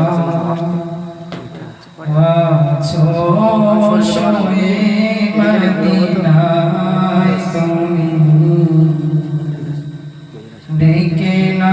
মদিনায় তুমি ডেকে না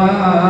Bye.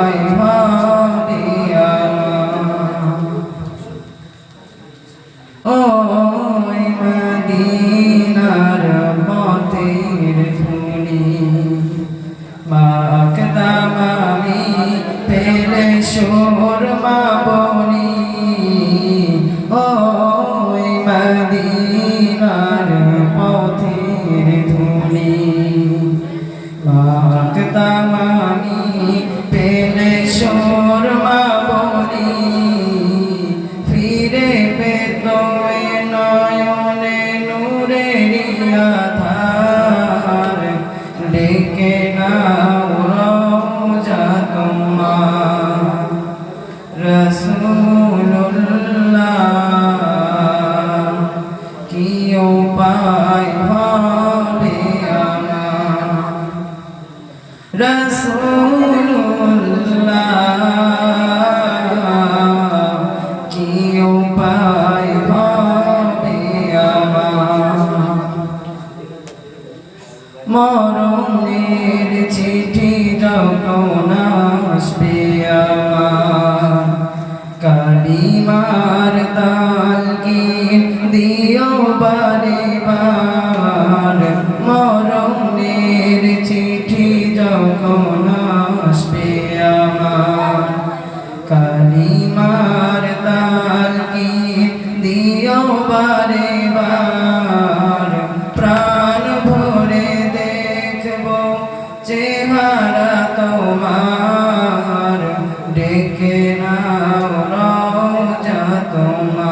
মরণের চিঠি যখন আসবে আমার। কালিমার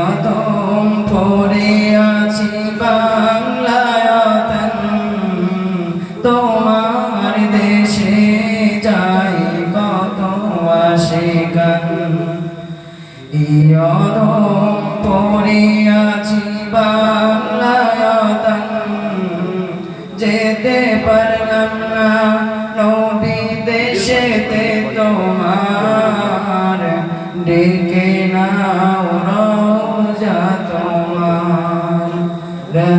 অদম পরে আছি বাংলায়তন তোমার দেশে যাই কত আসে গান। ইয়দম পরে যেতে পারলাম না নবী দেশেতে তোমার ডেকে না।